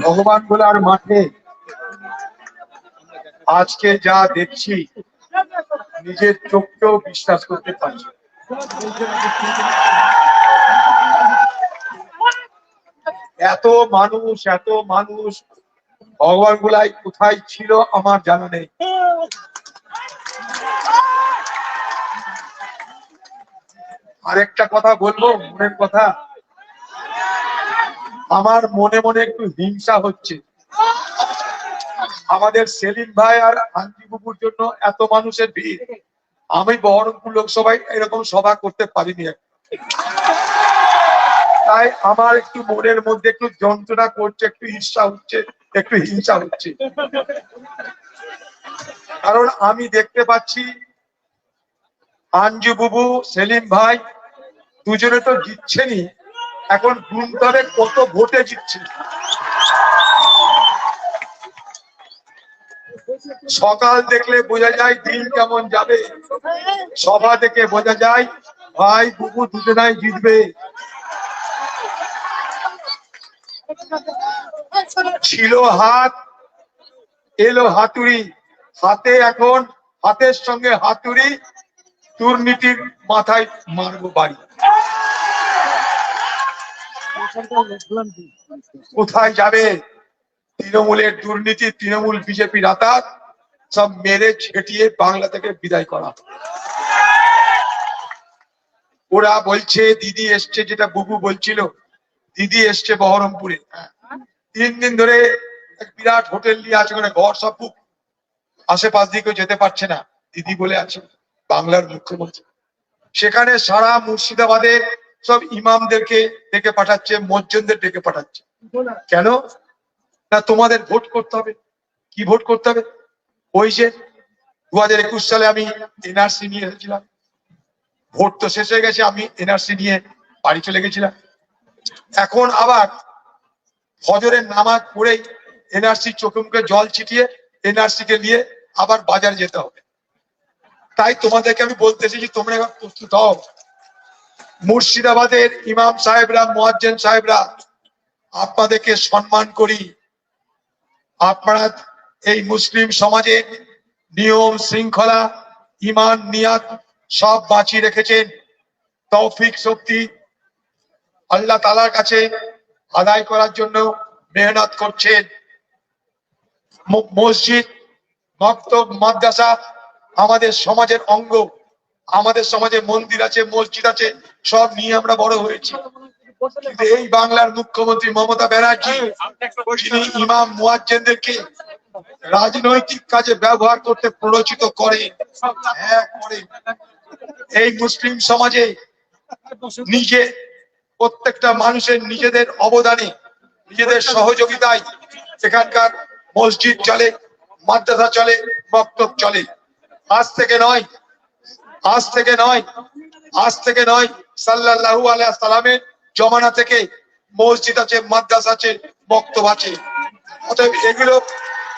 ভগবান গোলার মাঠে আজকে যা দেখছি, নিজের চোখকেও বিশ্বাস করতে পারছি এত মানুষ এত মানুষ, ভগবান গুলাই কোথায় ছিল আমার জানা নেই। আরেকটা কথা বলব, মনের কথা। আমার মনে মনে একটু হিংসা হচ্ছে। আমাদের সেলিম ভাই আর আন্টি বুবুর জন্য এত মানুষের ভিড়। আমি বহরমপুর লোকসভায় এরকম সভা করতে পারিনি তাই আমার একটু মনের মধ্যে একটু যন্ত্রণা করছে, একটু ঈর্ষা হচ্ছে, একটু হিংসা হচ্ছে। কারণ আমি দেখতে পাচ্ছি আঞ্জু বুবু, সেলিম ভাই দুজনে তো জিতছেনই। এখন হবে কত ভোটে জিতছে? সকাল দেখলে বোঝা যায় দিন কেমন যাবে। সভা থেকে বোঝা যায়, ভাই বুবু দুজনাই জিতবে। ছিল হাত, এলো হাতুড়ি। হাতে এখন, হাতের সঙ্গে হাতুড়ি, দুর্নীতির মাথায় মারবো বাড়ি। কোথায় যাবে? তৃণমূলের দুর্নীতি, তৃণমূল বিজেপি রাতার, সব মেরে ছেটিয়ে বাংলা থেকে বিদায় করা। ওরা বলছে, দিদি এসছে, যেটা বুবু বলছিল, দিদি এসছে বহরমপুরে। তিন দিন ধরে এক বিরাট হোটেল নিয়ে আছে, ওখানে ঘর সব বুক। আশেপাশ দিয়ে কেউ যেতে পারছে না, দিদি বলে আছে, বাংলার মুখ্যমন্ত্রী। সেখানে সারা মুর্শিদাবাদের সব ইমামদেরকে ডেকে পাঠাচ্ছে মজ্জনদের ডেকে পাঠাচ্ছে। কেন? না, তোমাদের ভোট করতে হবে। কি ভোট করতে হবে? ওই যে দু একুশ সালে আমি এনআরসি নিয়ে এসেছিলাম। ভোট তো শেষ হয়ে গেছে, আমি এনআরসি নিয়ে বাড়ি চলে গেছিলাম। এখন আবার ফজরের নামাজ পড়েই এনআরসি চোখে মুখে জল ছিটিয়ে এনআরসি কে নিয়ে আবার বাজার যেতে হবে। তাই তোমাদেরকে আমি বলতেছি যে তোমরা এবার প্রস্তুত হও। মুর্শিদাবাদের ইমাম সাহেবরা, মোয়াজ্জেন সাহেবরা, আপনাদেরকে সম্মান করি। আপনারা এই মুসলিম সমাজের নিয়ম শৃঙ্খলা, ইমান, নিয়াত সব বাঁচিয়ে রেখেছেন। তৌফিক, শক্তি আল্লাহ তালার কাছে আদায় করার জন্য মেহনত করছেন। মসজিদ, মক্তব, মাদ্রাসা আমাদের সমাজের অঙ্গ। আমাদের সমাজে মন্দির আছে, মসজিদ আছে, সব নিয়ে আমরা বড় হয়েছি। কিন্তু এই বাংলার মুখ্যমন্ত্রী মমতা ব্যানার্জি যিনি ইমাম মুয়াজ্জেনদেরকে রাজনৈতিক কাজে ব্যবহার করতে প্ররোচিত করে হ্যাঁ করে। এই মুসলিম সমাজে নিজে, প্রত্যেকটা মানুষের নিজেদের অবদানে, নিজেদের সহযোগিতায় এখানকার মসজিদ চলে, মাদ্রাসা চলে বক্তব চলে। আজ থেকে নয় আজ থেকে নয়, আজ থেকে নয়, সাল্লাল্লাহু আলাইহি সাল্লামের জমানা থেকে মসজিদ আছে, মাদ্রাস আছে, বক্তব্য আছে। অতএব এগুলো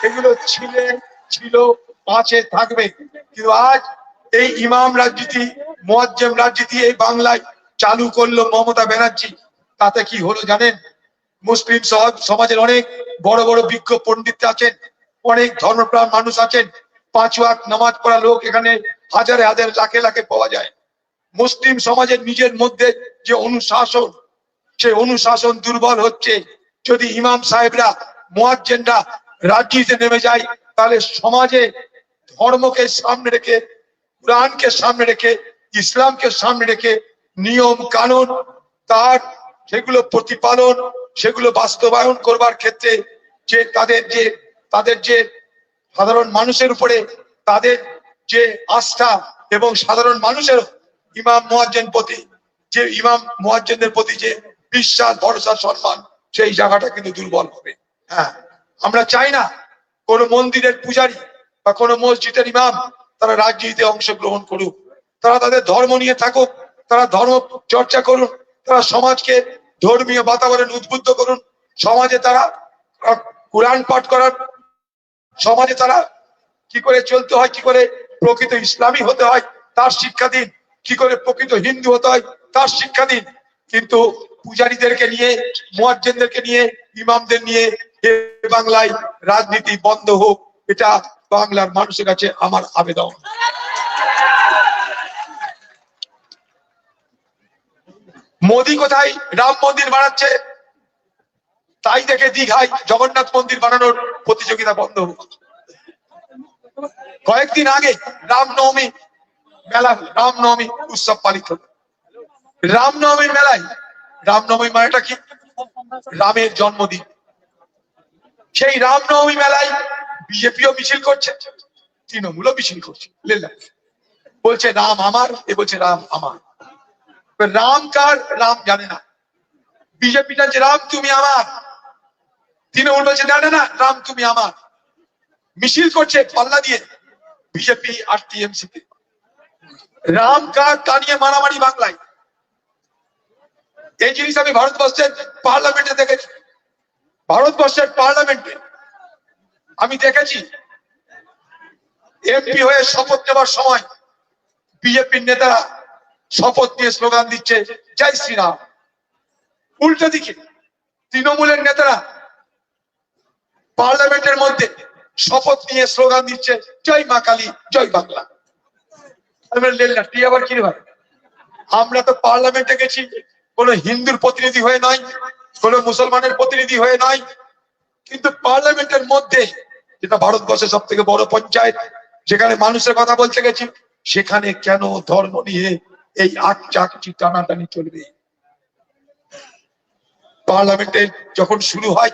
এগুলো ছিলেন ছিল, আছে, থাকবে। কিন্তু আজ এই ইমাম রাজনীতি, মোয়াজ্জেম রাজনীতি এই বাংলায় চালু করল মমতা ব্যানার্জি। তাতে কি হলো জানেন? মুসলিম সমাজ- সমাজের অনেক বড় বড় বিজ্ঞ পণ্ডিত আছেন, অনেক ধর্মপ্রাণ মানুষ আছেন। পাঁচ ওয়াক্ত নামাজ পড়া লোক এখানে হাজারে হাজারে লাখে লাখে পাওয়া যায়। মুসলিম সমাজের নিজের মধ্যে যে অনুশাসন সে অনুশাসন দুর্বল হচ্ছে। যদি ইমাম সাহেবরা, মোয়াজ্জেনরা রাজনীতিতে নেমে যায়, তাহলে সমাজে ধর্মকে সামনে রেখে, কোরআনকে সামনে রেখে, ইসলামকে সামনে রেখে নিয়ম কানুন, তার সেগুলো প্রতিপালন, সেগুলো বাস্তবায়ন করবার ক্ষেত্রে যে তাদের যে তাদের যে সাধারণ মানুষের উপরে তাদের যে আস্থা এবং সাধারণ মানুষের ইমাম মুয়াজ্জেন প্রতি, যে ইমাম মুয়াজ্জেনদের প্রতি যে বিশ্বাস, ভরসা, সম্মান, সেই জায়গাটা কিন্তু দুর্বল হবে। হ্যাঁ আমরা চাই না কোন মন্দিরের পূজারী বা কোন মসজিদের ইমাম তারা রাজনীতিতে অংশগ্রহণ করুক। তারা তাদের ধর্ম নিয়ে থাকুক, তারা ধর্ম চর্চা করুন তারা সমাজকে ধর্মীয় বাতাবরণ উদ্বুদ্ধ করুন। সমাজে তারা কোরআন পাঠ করার, সমাজে তারা কি করে চলতে হয়, কি করে প্রকৃত ইসলামী হতে হয়, তার শিক্ষা দিন। কি করে প্রকৃত হিন্দু হতে হয়, তার শিক্ষা দিন। কিন্তু পূজারীদেরকে নিয়ে, মুয়াজ্জেনদেরকে নিয়ে, ইমামদের নিয়ে বাংলায় রাজনীতি বন্ধ হোক, এটা বাংলার মানুষের কাছে আমার আবেদন। মোদি কোথায়? রাম মন্দির বানাচ্ছে। তাই দেখে দীঘায় জগন্নাথ মন্দির বানানোর প্রতিযোগিতা বন্ধ হোক। কয়েকদিন আগে রামনবমী মেলা, রামনবমী উৎসব পালিত হলো। রামনবমীর মেলায় রামনবমী মানেটা কি? রামের জন্মদিন। সেই রামনবমী মেলায় বিজেপিও মিছিল করছে, তৃণমূলও মিছিল করছে লেলা বলছে, রাম আমার এ বলছে, রাম আমার রাম কার? রাম জানে না। বিজেপি জানছে রাম তুমি আমার তৃণমূল বলছে না না না, রাম তুমি আমার মিছিল করছে পাল্লা দিয়ে বিজেপি আর টিএমসি তে রাম কার তা নিয়ে মারামারি বাংলায়। এই জিনিস আমি ভারতবর্ষের পার্লামেন্টে দেখেছি। ভারতবর্ষের পার্লামেন্টে আমি দেখেছি, এমপি হয়ে শপথ নেবার সময় বিজেপির নেতারা শপথ নিয়ে স্লোগান দিচ্ছে, জয় শ্রীরাম। উল্টো দিকে তৃণমূলের নেতারা পার্লামেন্টের মধ্যে শপথ নিয়ে স্লোগান দিচ্ছে, জয় মা কালী, জয় বাংলা। তুই আবার কি ভাই? আমরা তো পার্লামেন্টে গেছি, কোন হিন্দুর প্রতিনিধি হয়ে নয় কোন মুসলমানের প্রতিনিধি হয়ে নয় কিন্তু পার্লামেন্টের মধ্যে, যেটা ভারতবর্ষের সব থেকে বড় পঞ্চায়েত, যেখানে মানুষের কথা বলতে গেছি, সেখানে কেন ধর্ম নিয়ে এই আট চাকচি টানাটানি চলবে? পার্লামেন্টে যখন শুরু হয়,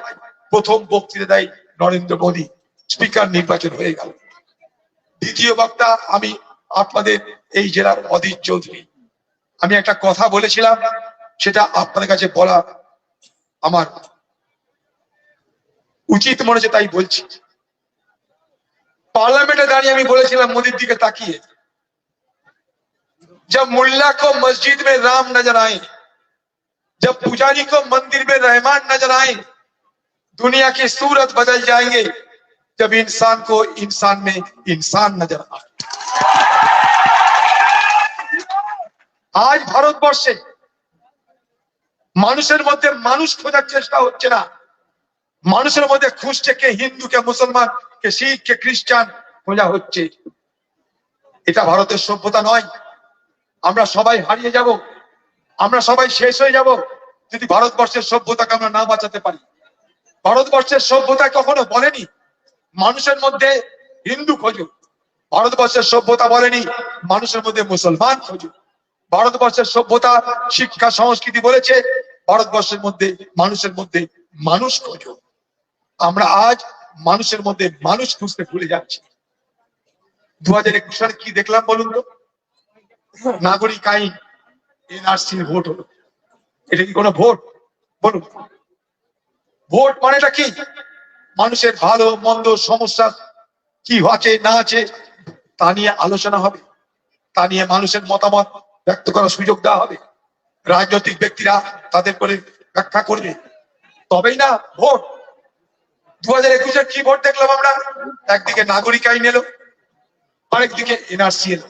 প্রথম বক্তৃতা দেয় নরেন্দ্র মোদী। স্পিকার নির্বাচন হয়ে গেল দ্বিতীয় বক্তা আমি আপনাদের এই জেলার অধীর চৌধুরী আমি একটা কথা বলেছিলাম সেটা আপনাদের কাছে বলা আমার উচিত মনে হচ্ছে তাই বলছি পার্লামেন্টে দাঁড়িয়ে আমি বলেছিলাম মোদির দিকে তাকিয়ে जब मुल्ला को मस्जिद में राम नजर आए जब पुजारी को मंदिर में रहमान नजर आए दुनिया की सूरत बदल जाएंगे जब इंसान को इंसान में इंसान नजर आए আজ ভারতবর্ষে মানুষের মধ্যে মানুষ খোঁজার চেষ্টা হচ্ছে না মানুষের মধ্যে খুঁজছে কে হিন্দু কে মুসলমান কে শিখ কে খ্রিস্টান খোঁজা হচ্ছে এটা ভারতের সভ্যতা নয় আমরা সবাই হারিয়ে যাব আমরা সবাই শেষ হয়ে যাব যদি ভারতবর্ষের সভ্যতাকে আমরা না বাঁচাতে পারি ভারতবর্ষের সভ্যতা কখনো বলেনি মানুষের মধ্যে হিন্দু খোঁজো ভারতবর্ষের সভ্যতা বলেনি, মানুষের মধ্যে মুসলমান খোঁজো ভারতবর্ষের সভ্যতা, শিক্ষা, সংস্কৃতি বলেছে, ভারতবর্ষের মধ্যে মানুষের মধ্যে মানুষ খোঁজো আমরা আজ মানুষের মধ্যে মানুষ খুঁজতে ভুলে যাচ্ছি। দু হাজার একুশ সালে কি দেখলাম বলুন তো? নাগরিক আইন এনআরসি ভোট হলো। এটা কি কোনো ভোট? বলুন। ভোট মানেটা কি? মানুষের ভালো, মন্দ সমস্যা কি আছে, না আছে, তা নিয়ে আলোচনা হবে। তা নিয়ে মানুষের মতামত ব্যক্ত করার সুযোগ দেওয়া হবে। রাজনৈতিক ব্যক্তিরা তাদের করে ব্যাখ্যা করবে। তবেই না ভোট। দু হাজার একুশের কি ভোট দেখলাম আমরা? একদিকে নাগরিক আইন এলো, আরেকদিকে এনআরসি এলো।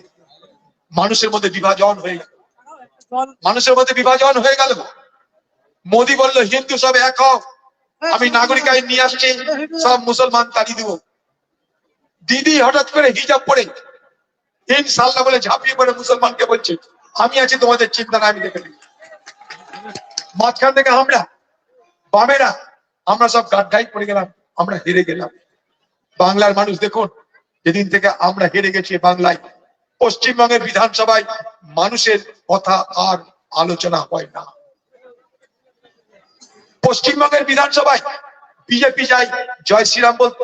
মানুষের মধ্যে বিভাজন হয়ে গেল। মানুষের মধ্যে বিভাজন হয়ে গেল মোদি বলল, হিন্দু সব এক হও। আমি নাগরিক আইন নিয়ে আসছি, সব মুসলমান তাড়িয়ে দিব। দিদি হঠাৎ করে হিজাব পরে ইনশাল্লাহ বলে ঝাঁপিয়ে পড়ে মুসলমানকে বলছে, আমি আছি, তোমাদের চিন্তা আমি দেখে নিই মাঝখান থেকে আমরা, বামেরা, আমরা সব গাড্ডাই পড়ে গেলাম, আমরা হেরে গেলাম। বাংলার মানুষ দেখুন, যেদিন থেকে আমরা হেরে গেছি বাংলায়, পশ্চিমবঙ্গের বিধানসভায় মানুষের কথা আর আলোচনা হয় না। পশ্চিমবঙ্গের বিধানসভায় বিজেপি যায়, জয় শ্রীরাম বলতো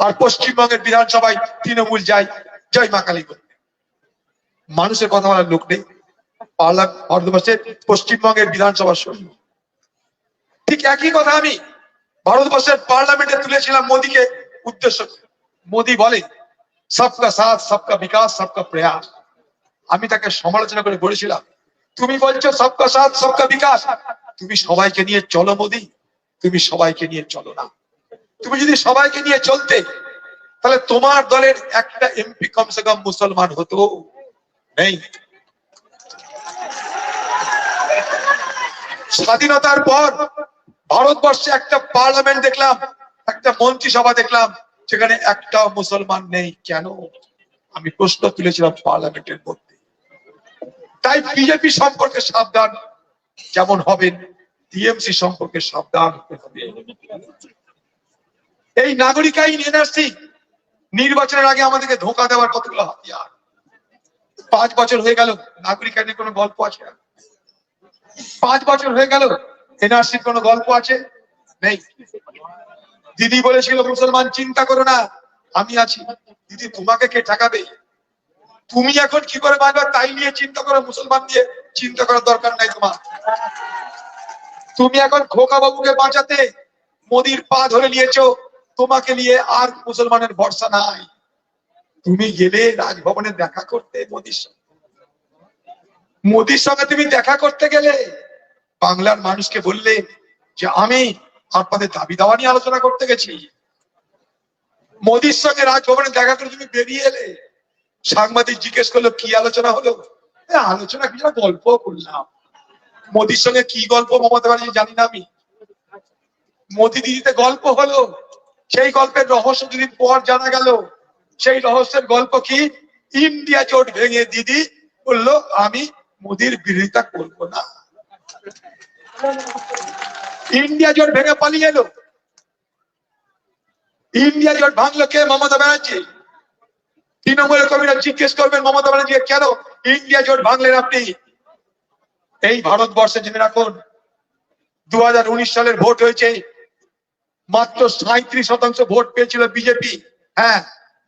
আর পশ্চিমবঙ্গের বিধানসভায় তৃণমূল যায়, জয় মা কালী বলতে মানুষের কথা বলার লোক নেই। ভারতবর্ষের পশ্চিমবঙ্গের বিধানসভা শুনি ঠিক একই কথা আমি ভারতবর্ষের পার্লামেন্টে তুলেছিলাম মোদীকে উদ্দেশ্য। মোদী বলে সবকা সাথ, সবকা বিকাশ, সবকা প্রয়াস। আমি তাকে সমালোচনা করে বলেছিলাম তুমি বলছো সবকা সাথ, সবকা বিকাশ। তুমি সবাইকে নিয়ে চলো মোদী। তুমি সবাইকে নিয়ে চলো না। তুমি যদি সবাইকে নিয়ে চলতে, তাহলে তোমার দলের একটা এমপি কমসে কম মুসলমান হতো। নেই। স্বাধীনতার পর ভারতবর্ষে একটা পার্লামেন্ট দেখলাম, একটা মন্ত্রিসভা দেখলাম, সেখানে একটা মুসলমান নেই। কেন? আমি প্রশ্ন তুলেছিলাম পার্লামেন্টের মধ্যে। তাই বিজেপি সম্পর্কে সাবধান, যেমন হবেন টিএমসি সম্পর্কে সাবধান হবে। এই নাগরিক আইন এনআরসি নির্বাচনের আগে আমাদেরকে ধোকা দেওয়ার কতগুলো হাতিয়ার? পাঁচ বছর হয়ে গেল, নাগরিক আইনের কোনো গল্প আছে পাঁচ বছর হয়ে গেল, এনআরসির কোনো গল্প আছে? নেই। দিদি বলেছিল, মুসলমান চিন্তা করো না, আমি আছি। দিদি, তোমাকে কে ঠেকাবে? তুমি এখন কি করে বাঁচবে তাই নিয়ে চিন্তা করো, মুসলমান দিয়ে চিন্তা করার দরকার নাই তোমার। তুমি এখন খোকা বাবুকে বাঁচাতে মোদির পা ধরে নিয়েছো, তোমাকে নিয়ে আর মুসলমানের ভরসা নাই। তুমি গেলে রাজভবনে দেখা করতে মোদির সঙ্গে। মোদির সঙ্গে তুমি দেখা করতে গেলে বাংলার মানুষকে বললে যে আমি আপনাদের দাবি দাওয়া নিয়ে আলোচনা করতে গেছি। মোদির সঙ্গে রাজভবনে দেখা করে তুমি বেরিয়ে এলে সাংবাদিক জিজ্ঞেস করল, কি আলোচনা হলো? আলোচনা কি যেন গল্প করলাম। মোদির সঙ্গে কি গল্প, মমতা ব্যানার্জি জানি না আমি। মোদি দিদিতে গল্প হলো। সেই গল্পের রহস্য দুদিন পর জানা গেল। সেই রহস্যের গল্প কি? ইন্ডিয়া জোট ভেঙে দিদি বলল, আমি মোদির বিরোধিতা করব না। ইন্ডিয়া জোট ভেঙে পালিয়ে এলো। ইন্ডিয়া জোট ভাঙলো কে? মমতা ব্যানার্জি। তৃণমূলের কবিরা জিজ্ঞেস করবেন, মমতা ব্যানার্জি কেন ইন্ডিয়া জোট ভাঙলেন আপনি? এই ভারতবর্ষে জেনে রাখুন দু সালের ভোট হয়েছে, মাত্র সাঁত্রিশ শতাংশ ভোট পেয়েছিল বিজেপি। হ্যাঁ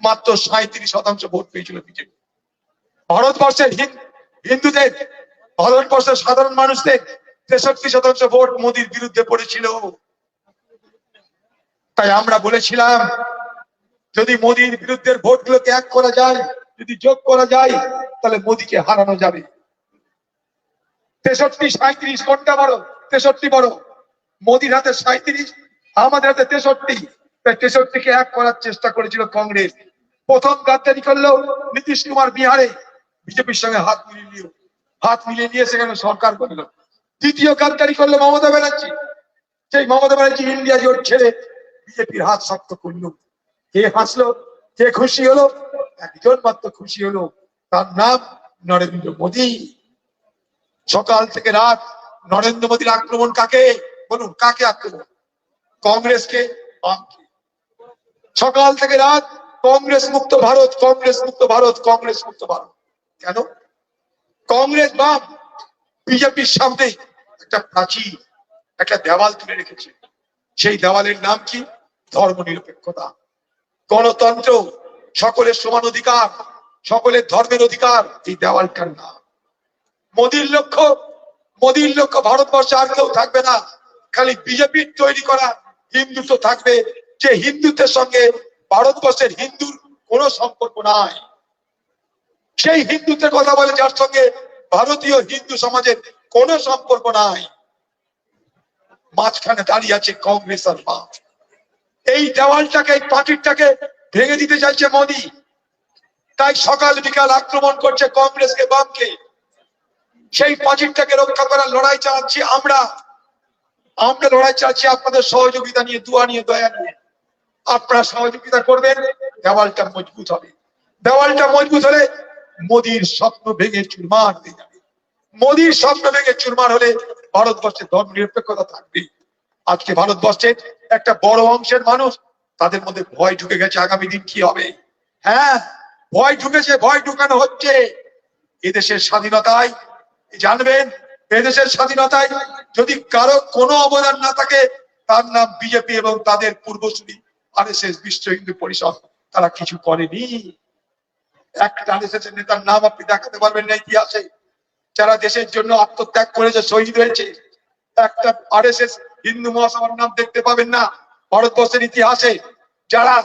মাত্র সাঁত্রিশ শতাংশ ভোট পেয়েছিল বিজেপি। ভারতবর্ষের হিন্দুদের, ভারতবর্ষের সাধারণ মানুষদের তেষট্টি শতাংশ ভোট মোদির বিরুদ্ধে পড়েছিল। তাই আমরা বলেছিলাম যদি মোদির বিরুদ্ধে ভোটগুলোকে এক করা যায়, যদি যোগ করা যায়, তাহলে মোদিকে হারানো যাবে। তেষট্টি সাঁত্রিশ কোনটা বড়? তেষট্টি বড়। মোদির হাতে সাঁত্রিশ আমাদের হাতে তেষট্টি। তাই তেষট্টিকে এক করার চেষ্টা করেছিল কংগ্রেস। প্রথম গাদ্দারি করল নীতিশ কুমার বিহারে। বিজেপির সঙ্গে হাত মিলিয়ে নিল হাত মিলিয়ে নিয়ে সেখানে সরকার করল। দ্বিতীয় গাদ্দারি করল মমতা ব্যানার্জি। সেই মমতা ব্যানার্জি ইন্ডিয়া জোট ছেড়ে বিজেপির হাত শক্ত করল। কে হাসলো, কে খুশি হলো? একজন মাত্র খুশি হলো, তার নাম নরেন্দ্র মোদী। সকাল থেকে রাত, নরেন্দ্র মোদীর আক্রমণ কাকে? বলুন, কাকে আক্রমণ? কংগ্রেসকে সকাল থেকে রাত, কংগ্রেস মুক্ত ভারত, কংগ্রেস মুক্ত ভারত, কংগ্রেস মুক্ত ভারত। কেন? কংগ্রেস বাম, বিজেপির সামনে একটা প্রাচীর, একটা দেওয়াল তুলে রেখেছে। সেই দেওয়ালের নাম কি? ধর্ম নিরপেক্ষতা গণতন্ত্র সকলের সমান অধিকার, সকলের ধর্মের অধিকার, এই দেওয়ালটার নাম। মোদির লক্ষ্য মোদির লক্ষ্য ভারতবর্ষে আর কেউ থাকবে না। খালি বিজেপির তৈরি করা হিন্দুত্ব থাকবে। যে হিন্দুত্বের সঙ্গে ভারতবর্ষের হিন্দুর কোনো সম্পর্ক নাই। সেই হিন্দুত্বের কথা বলে যার সঙ্গে ভারতীয় হিন্দু সমাজের কোনো সম্পর্ক নাই। মাঝখানে দাঁড়িয়ে আছে কংগ্রেস আর বাম। এই দেওয়ালটাকে, এই পার্টিটাকে ভেঙে দিতে চাইছে মোদি। তাই সকাল বিকাল আক্রমণ করছে কংগ্রেসকে, বামকে। সেই পাঁচিরটাকে রক্ষা করার লড়াই চালাচ্ছি আমরা। আমরা লড়াই চালাচ্ছি আপনাদের সহযোগিতা নিয়ে, দুয়া নিয়ে, দয়া নিয়ে। আপনারা সহযোগিতা করবেন, দেওয়ালটা মজবুত হবে। দেওয়ালটা মজবুত হলে মোদির স্বপ্ন ভেঙে চুরমার হয়ে যাবে। মোদির স্বপ্ন ভেঙে চুরমার হলে ভারতবর্ষে ধর্ম নিরপেক্ষতা থাকবে আজকে ভারতবর্ষের একটা বড় অংশের মানুষ, তাদের মধ্যে ভয় ঢুকে গেছে আগামী দিন কি হবে। হ্যাঁ ভয় ঢুকেছে, ভয় ঢুকানো হচ্ছে। এদেশের স্বাধীনতায়, জানবেন, এদেশের স্বাধীনতায় যদি কারও কোনো অবদান না থাকে, তার নাম বিজেপি এবং তাদের পূর্বসূরি আর এস এস বিশ্ব হিন্দু পরিষদ, তারা কিছু করেনি। একটা আর এস নেতার নাম আপনি দেখাতে পারবেন না ইতিহাসে। যারা দেশের জন্য আত্মত্যাগ করেছে, শহীদ হয়েছে, একটা আর এস এস হিন্দু মহাসভার নাম দেখতে পাবেন না। ভারতবর্ষের ইতিহাসে যারা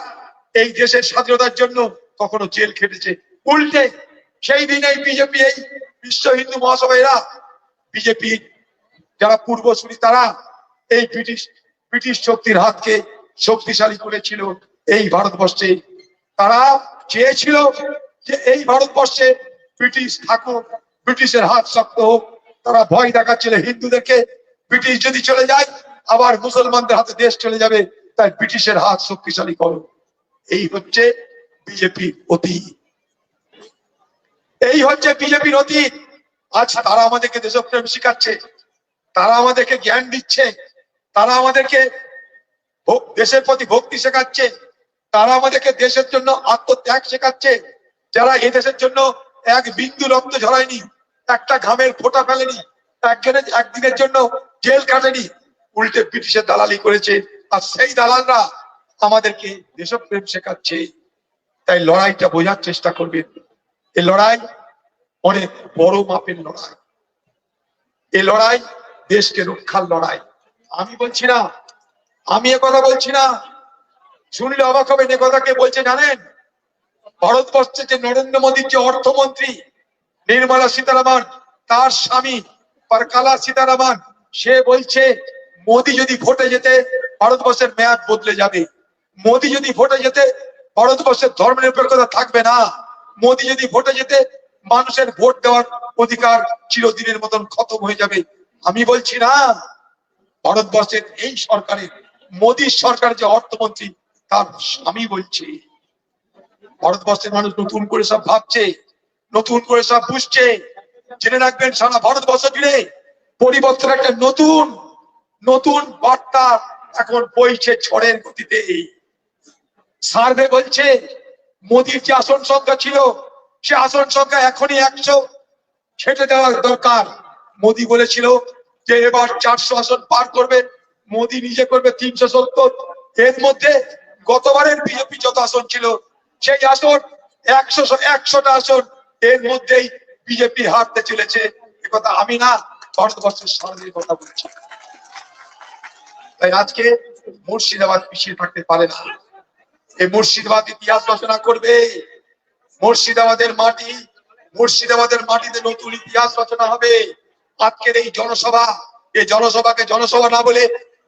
এই দেশের স্বাধীনতার জন্য কখনো জেল খেটেছে, উল্টে সেই দিন এই বিজেপি, এই বিশ্ব হিন্দু মহাসভারা বিজেপি, যারা পূর্বসূরি, তারা এই ব্রিটিশ ব্রিটিশ শক্তির হাতকে শক্তিশালী করেছিল এই ভারতবর্ষে। তারা চেয়েছিল যে এই ভারতবর্ষে ব্রিটিশ থাকুক, ব্রিটিশের হাত শক্ত হোক, তারা ভয় দেখাচ্ছিল হিন্দুদেরকে। ব্রিটিশ যদি চলে যায়, আবার মুসলমানদের হাতে দেশ চলে যাবে, তাই ব্রিটিশের হাত শক্তিশালী করো। এই হচ্ছে বিজেপির অতীত। এই হচ্ছে বিজেপির অতীত। আজ তারা আমাদেরকে দেশপ্রেম শিখাচ্ছে, তারা আমাদেরকে জ্ঞান দিচ্ছে, তারা আমাদেরকে দেশের প্রতি ভক্তি শেখাচ্ছে, তারা আমাদেরকে দেশের জন্য আত্মত্যাগ শেখাচ্ছে। যারা এ দেশের জন্য এক বিন্দু রক্ত ঝরায়নি, একটা ঘামের ফোঁটা ফেলেনি, একজনের একদিনের জন্য জেল কাটেনি, উল্টে ব্রিটিশের দালালি করেছে, আর সেই দালালরা আমাদেরকে দেশপ্রেম শেখাচ্ছে। তাই লড়াইটা বোঝার চেষ্টা করবেন। এই লড়াই অনেক বড় মাপের লড়াই। এই লড়াই দেশকে রক্ষার লড়াই। আমি বলছি না, আমি এ কথা বলছি না। শুনলে অবাক হবেন, এ কথা কে বলছে জানেন? ভারতবর্ষের যে নরেন্দ্র মোদীর যে অর্থমন্ত্রী, নির্মলা সীতারামন, তার স্বামী, পরকালা সীতারামন সে বলছে, মোদি যদি ভোটে যেতে ভারতবর্ষের মেয়াদ বদলে যাবে। মোদি যদি ভোটে যেতে ভারতবর্ষের ধর্ম নিরপেক্ষতা থাকবে না। মোদি যদি ভোটে যেতে মানুষের ভোট দেওয়ার অধিকার চিরদিনের মতন খতম হয়ে যাবে। আমি বলছি না, ভারতবর্ষের এই সরকারের মোদী সরকার যে অর্থমন্ত্রী, তার স্বামী বলছে, ভারতবর্ষের মানুষ নতুন করে সব ভাবছে, নতুন করে সব বুঝছে। জেনে রাখবেন, সারা ভারতবর্ষ জুড়ে পরিবর্তন একটা নতুন নতুন বার্তা এখন বইছে ঝড়ের গতিতে। সার্ভে বলছে, মোদির যে আসন সংখ্যা ছিল, সে আসন সংখ্যা এখনই একশো। ছেটে দেওয়ার দরকার। মোদি বলেছিল যে এবার চারশো আসন পার করবে। মোদি নিজে করবে তিনশো সত্তর। এর মধ্যে গতবারের বিজেপি যত আসন ছিল, সেই আসন একশো, একশোটা আসন এর মধ্যেই বিজেপি হারতে চলেছে। এ কথা আমি না ভারতবর্ষের সার্বিক কথা বলছি। তাই আজকে মুর্শিদাবাদ পিছিয়ে থাকতে পারে না। এই মুর্শিদাবাদ ইতিহাস রচনা করবে। মুর্শিদাবাদের মাটি, মুর্শিদাবাদের মাটিতে নতুন ইতিহাস রচনা হবে। আজকের এই জনসভা, এই জনসভাকে জনসভা না বলে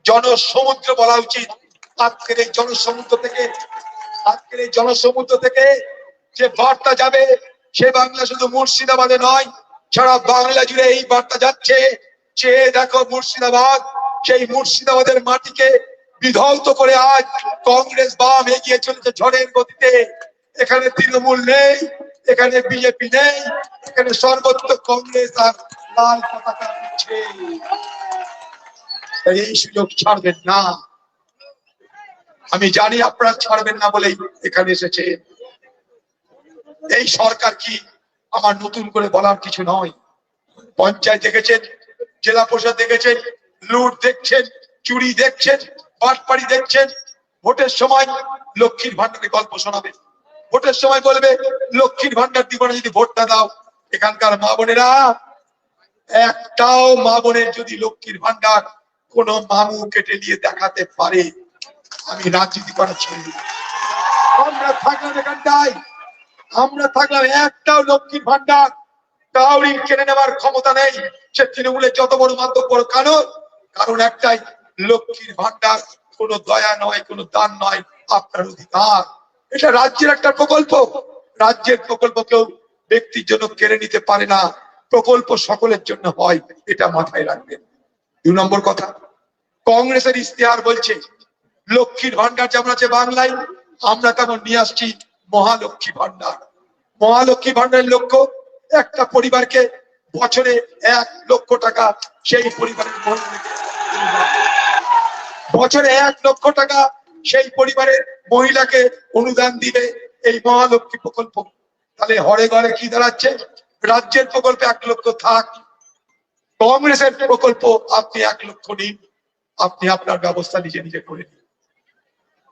জনসমুদ্র বলা উচিত। আজকের এই জনসমুদ্র থেকে, আজকের এই জনসমুদ্র থেকে যে বার্তা যাবে, সে বাংলা শুধু মুর্শিদাবাদে নয় সারা বাংলা জুড়ে এই বার্তা যাচ্ছে চেয়ে দেখো মুর্শিদাবাদ, সেই মুর্শিদাবাদের মাটিকে বিধৌত করে আজ কংগ্রেস বাম এগিয়ে চলেছে ঝড়ের গতিতে। এখানে তৃণমূল নেই, এখানে বিজেপি নেই, এখানে সর্বত্র কংগ্রেস আর লাল পতাকা উঠছে। এই সুযোগ ছাড়বেন না। আমি জানি আপনারা ছাড়বেন না বলেই এখানে এসেছে। এই সরকার কি আমার নতুন করে বলার কিছু নয়। পঞ্চায়েত দেখেছেন, জেলা পরিষদ দেখেছেন, লুট দেখছেন, চুরি দেখছেন পাটপাড়ি দেখছেন। ভোটের সময় লক্ষ্মীর ভান্ডারের গল্প শোনাবে। ভোটের সময় বলবে, লক্ষ্মীর ভান্ডার দিব না যদি ভোটটা দাও, এখানকার মা বোনেরা, একটাও মা বোনের যদি লক্ষ্মীর ভান্ডার কোন মামু কেটে নিয়ে দেখাতে পারে, আমি রাজনীতি করা ছেড়ে। আমরা থাকলাম এখানটায়। আমরা থাকলাম একটাও লক্ষ্মীর ভান্ডার কাউরি কেড়ে নেওয়ার ক্ষমতা নেই। সে তৃণমূলের যত বড় মাধ্যম বড় কারণ কারণ একটাই লক্ষ্মীর ভান্ডার কোনো দয়া নয়, কোনো দান নয়, আপনার অধিকার। এটা রাজ্যের একটা প্রকল্প। রাজ্যের প্রকল্প কেউ ব্যক্তির জন্য কেড়ে নিতে পারে না। প্রকল্প সকলের জন্য হয়, এটা মাথায় রাখবেন। দু নম্বর কথা, কংগ্রেসের ইস্তেহার বলছে, লক্ষ্মীর ভান্ডার যেমন আছে বাংলায়, আমরা তেমন নিয়ে আসছি। মহালক্ষ্মী ভান্ডার। মহালক্ষ্মী ভান্ডারের লক্ষ্য একটা পরিবারকে বছরে এক লক্ষ টাকা সেই পরিবারের বছরে এক লক্ষ টাকা সেই পরিবারের মহিলাকে অনুদান দিবে এই মহালক্ষ্মী প্রকল্প। তাহলে হরে ঘরে কি দাঁড়াচ্ছে? রাজ্যের প্রকল্পে এক লক্ষ থাক, কংগ্রেসের প্রকল্প আপনি এক লক্ষ নিন, আপনি আপনার ব্যবস্থা নিজে নিজে করে নিন।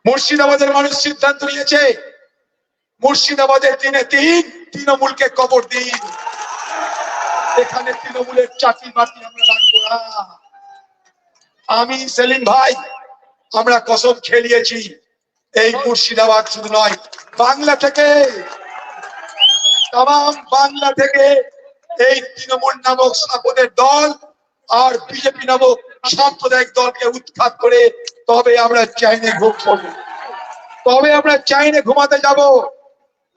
মুর্শিদাবাদের মানুষ সিদ্ধান্ত নিয়েছে মুর্শিদাবাদের দিনে তিন তৃণমূলকে কবর দিন। এখানে তৃণমূলের চাকরি বাতি আমরা রাখব না। আমি, সেলিম ভাই, আমরা কসম খেলিয়েছি, এই মুর্শিদাবাদ শুধু নয়, বাংলা থেকে, তাম বাংলা থেকে এই তৃণমূল নামক সাপদের দল আর বিজেপি নামক সাম্প্রদায়িক দলকে উৎখাত করে তবে আমরা চাইনে ঘুম করব তবে আমরা চাইনে ঘুমাতে যাব।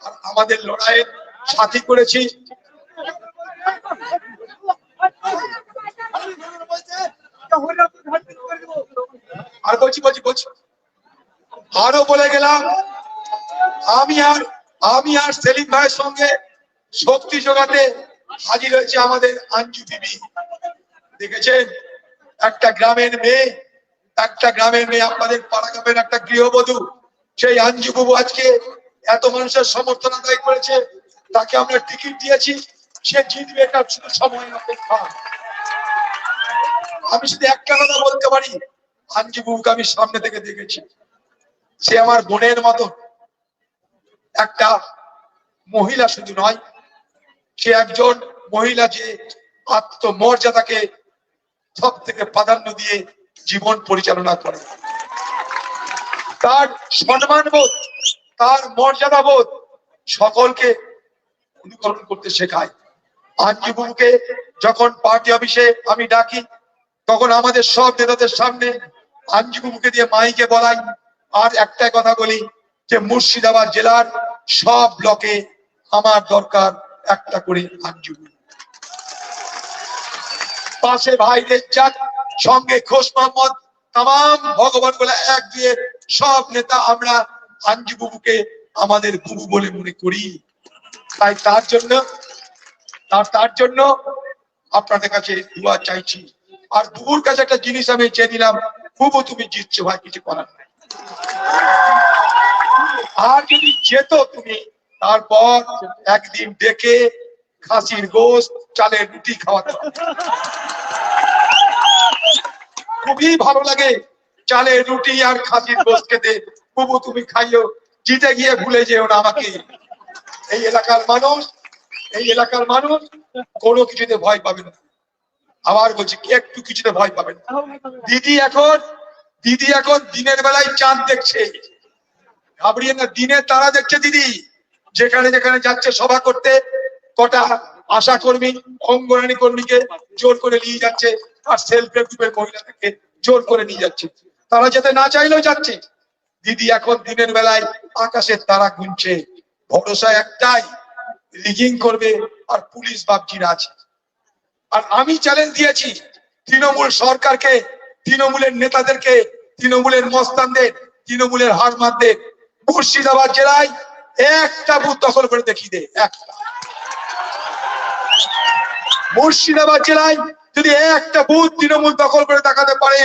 আর আমাদের লড়াইয়ের সাথী করেছি। আর বলছি বলছি বলছি, আরও বলে গেলাম, আমি আর আমি আর সেলিম ভাইয়ের সঙ্গে শক্তি জোগাতে হাজির হয়েছে আমাদের আঞ্জু বিবি দেখেছেন? একটা গ্রামের মেয়ে, একটা গ্রামের মেয়ে আপনাদের পাড়া গ্রামের একটা গৃহবধূ, সেই আঞ্জু বাবু আজকে এত মানুষের সমর্থন আদায় করেছে, তাকে আমরা টিকিট দিয়েছি, সে জিতবে এটা শুধু সময় অপেক্ষা। আমি শুধু একটা কথা বলতে পারি আঞ্জু বাবুকে আমি সামনে থেকে দেখেছি। সে আমার বোনের মতো একটা মহিলা শুধু নয়, সে একজন মহিলা যে আত্মমর্যাদাকে সব থেকে প্রাধান্য দিয়ে জীবন পরিচালনা করে। তার সম্মান বোধ তার মর্যাদা বোধ সকলকে অনুকরণ করতে শেখায়। আঞ্জুবুকে যখন পার্টি অফিসে আমি ডাকি, তখন আমাদের সব নেতাদের সামনে আঞ্জুবুকে দিয়ে মাইকে বলাই আর একটাই কথা বলি যে মুর্শিদাবাদ জেলার সব ব্লকে আমার দরকার একটা করে আঞ্জুবু পাশে ভাইদের চাক, সঙ্গে খোশ মোহাম্মদ, তাম ভগবান বলে এক দিয়ে সব নেতা আমরা আঞ্জু বুবুকে আমাদের বুবু বলে মনে করি। তাই তার জন্য, তার তার জন্য আপনাদের কাছে দোয়া চাইছি। আর বুবুর কাছে একটা জিনিস আমি চেয়ে নিলাম বুবু তুমি জিতছো ভাই, কিছু করার নাই। আর যদি যেত তুমি, তারপর একদিন ডেকে খাসির গোস্ত, চালের রুটি খাওয়াতে। খুবই ভালো লাগে চালের রুটি আর খাসির গোস্ত খেতে। বুবু তুমি খাইও, জিতে গিয়ে ভুলে যেও না আমাকে। এই এলাকার মানুষ, এই এলাকার মানুষ কোনো কিছুতে ভয় পাবে না। আবার বলছি একটু কিছুতে ভয় পাবে না? দিদি এখন দিদি এখন দিনের বেলায় চাঁদ দেখছে। ঘাবড়িয়ে না দিনে তারা দেখছে দিদি। যেখানে যেখানে যাচ্ছে সভা করতে, কটা আশা কর্মী অঙ্গনারী কর্মীকে জোর করে নিয়ে যাচ্ছে, আর সেলফ হেল্প গ্রুপের মহিলাদেরকে জোর করে নিয়ে যাচ্ছে। তারা যেতে না চাইলেও যাচ্ছে। দিদি এখন দিনের বেলায় আকাশের তারা গুনছে। ভরসা একটাই রিগিং করবে আর পুলিশ বাপজিরা আছে। আর আমি চ্যালেঞ্জ দিয়েছি তৃণমূল সরকারকে, তৃণমূলের নেতাদেরকে, তৃণমূলের মস্তানদের, তৃণমূলের হারমাতদের মুর্শিদাবাদ জেলায় একটা বুথ দখল করে দেখিয়ে দে, একটা। মুর্শিদাবাদ জেলায় যদি একটা বুথ তৃণমূল দখল করে দেখাতে পারে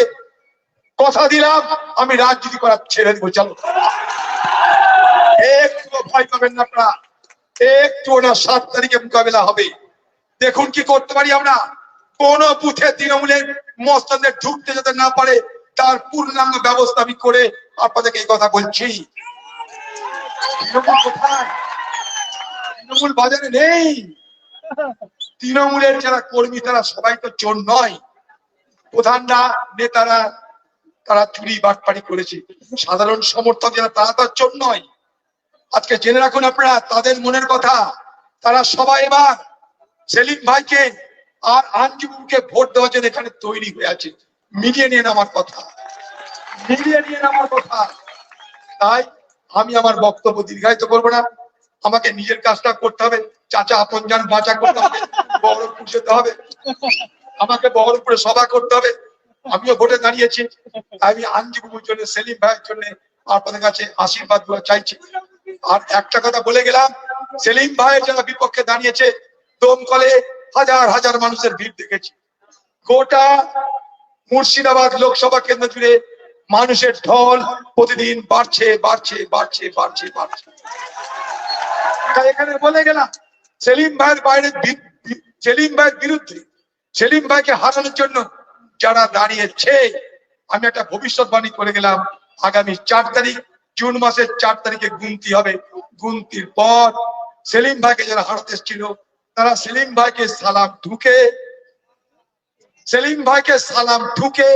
কথা দিলাম, আমি রাজনীতি করা ছেড়ে দিব, চলো। একটু ভয় পাবেন না আপনারা। একটু না, সাত তারিখে মোকাবেলা হবে। দেখুন কি করতে পারি আমরা। কোন বুথে তৃণমূলের মস্তানদের ঢুকতে যাতে না পারে, তার পূর্ণাঙ্গ ব্যবস্থা আমি করে আপনাদেরকে এই কথা বলছি। তৃণমূল বাজারে নেই। তৃণমূলের যারা কর্মী, তারা সবাই তো চোর নয়। প্রধানরা, নেতারা তারা চুরি, বাটপাড়ি করেছে। সাধারণ সমর্থক যারা, তারা তো আর চোর নয়। আজকে জেনে রাখুন আপনারা, তাদের মনের কথা। তারা সবাই এবার সেলিম ভাইকে আর আঞ্জুমকে ভোট দেওয়ার জন্য এখানে তৈরি হয়ে আছে। মিলিয়ে নিয়ে আমার কথা। মিলিয়ে নিয়ে আমার কথা। তাই আমি আমার বক্তব্য দীর্ঘায়িত করব না। আমাকে নিজের কাজটা করতে হবে। চাচা আপন যান, বাঁচা করতে হবে। বহরমপুর যেতে হবে। আমাকে বহরমপুরে সভা করতে হবে। আমিও ভোটে দাঁড়িয়েছি। আমি আঞ্জুবুর জন্য, সেলিম ভাইয়ের জন্য আপনাদের কাছে আশীর্বাদ চাইছি। আর একটা কথা বলে গেলাম, সেলিম ভাইয়ের যারা বিপক্ষে দাঁড়িয়েছে দমকলে হাজার হাজার মানুষের ভিড় দেখেছি। গোটা মুর্শিদাবাদ লোকসভা কেন্দ্র জুড়ে মানুষের ঢল প্রতিদিন বাড়ছে বাড়ছে বাড়ছে বাড়ছে বাড়ছে। এখানে বলে গেলাম, সেলিম ভাইয়ের বাইরে সেলিম ভাইয়ের বিরুদ্ধে, সেলিম ভাইকে হারানোর জন্য যারা দাঁড়িয়েছে, আমি একটা ভবিষ্যৎবাণী করে গেলাম, আগামী চার তারিখ, জুন মাসের চার তারিখে গুনতি হবে। গুনতির পর সেলিম ভাইকে যারা হারাতে এসেছিল, তারা সেলিম ভাইকে সালাম ঢুকে, সেলিম ভাইকে সালাম ঢুকে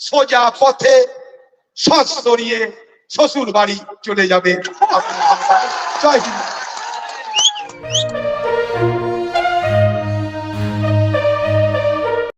সোজা পথে সরিয়ে শ্বশুর বাড়ি চলে যাবে। জয় হিন্দ।